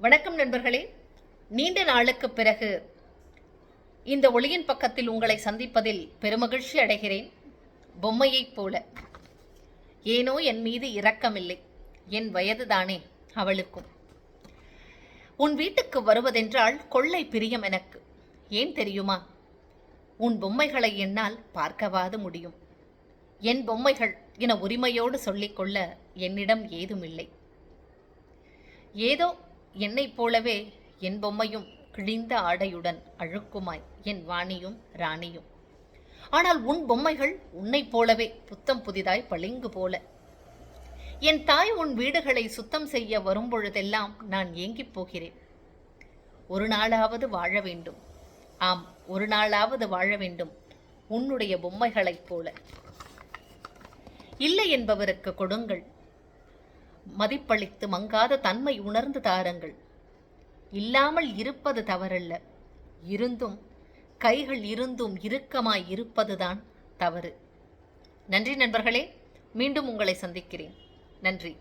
வணக்கம் நண்பர்களே. நீண்ட நாளுக்கு பிறகு இந்த ஒளியின் பக்கத்தில் உங்களை சந்திப்பதில் பெருமகிழ்ச்சி அடைகிறேன். பொம்மையைப் போல. ஏனோ என் மீது இரக்கமில்லை. என் வயதுதானே அவளுக்கும். உன் வீட்டுக்கு வருவதென்றால் கொள்ளை பிரியம் எனக்கு. ஏன் தெரியுமா? உன் பொம்மைகளை என்னால் பார்க்கவாது முடியும். என் பொம்மைகள் என உரிமையோடு சொல்லிக்கொள்ள என்னிடம் ஏதுமில்லை. ஏதோ என்னைப் போலவே என் பொம்மையும் கிழிந்த ஆடையுடன் அழுக்குமாய் என் வாணியும் ராணியும். ஆனால் உன் பொம்மைகள் உன்னைப் போலவே புத்தம் புதிதாய் பளிங்கு போல. என் தாய் உன் வீடுகளை சுத்தம் செய்ய வரும்பொழுதெல்லாம் நான் ஏங்கிப் போகிறேன். ஒரு நாளாவது வாழ வேண்டும். ஆம் ஒரு நாளாவது வாழ வேண்டும் உன்னுடைய பொம்மைகளைப் போல. இல்லை என்பவருக்கு கொடுங்கள். மதிப்பளித்து மங்காத தன்மை உணர்ந்து தாருங்கள். இல்லாமல் இருப்பது தவறல்ல. இருந்தும் கைகள் இருந்தும் இறுக்கமாய் இருப்பதுதான் தவறு. நன்றி நண்பர்களே மீண்டும் உங்களை சந்திக்கிறேன். நன்றி.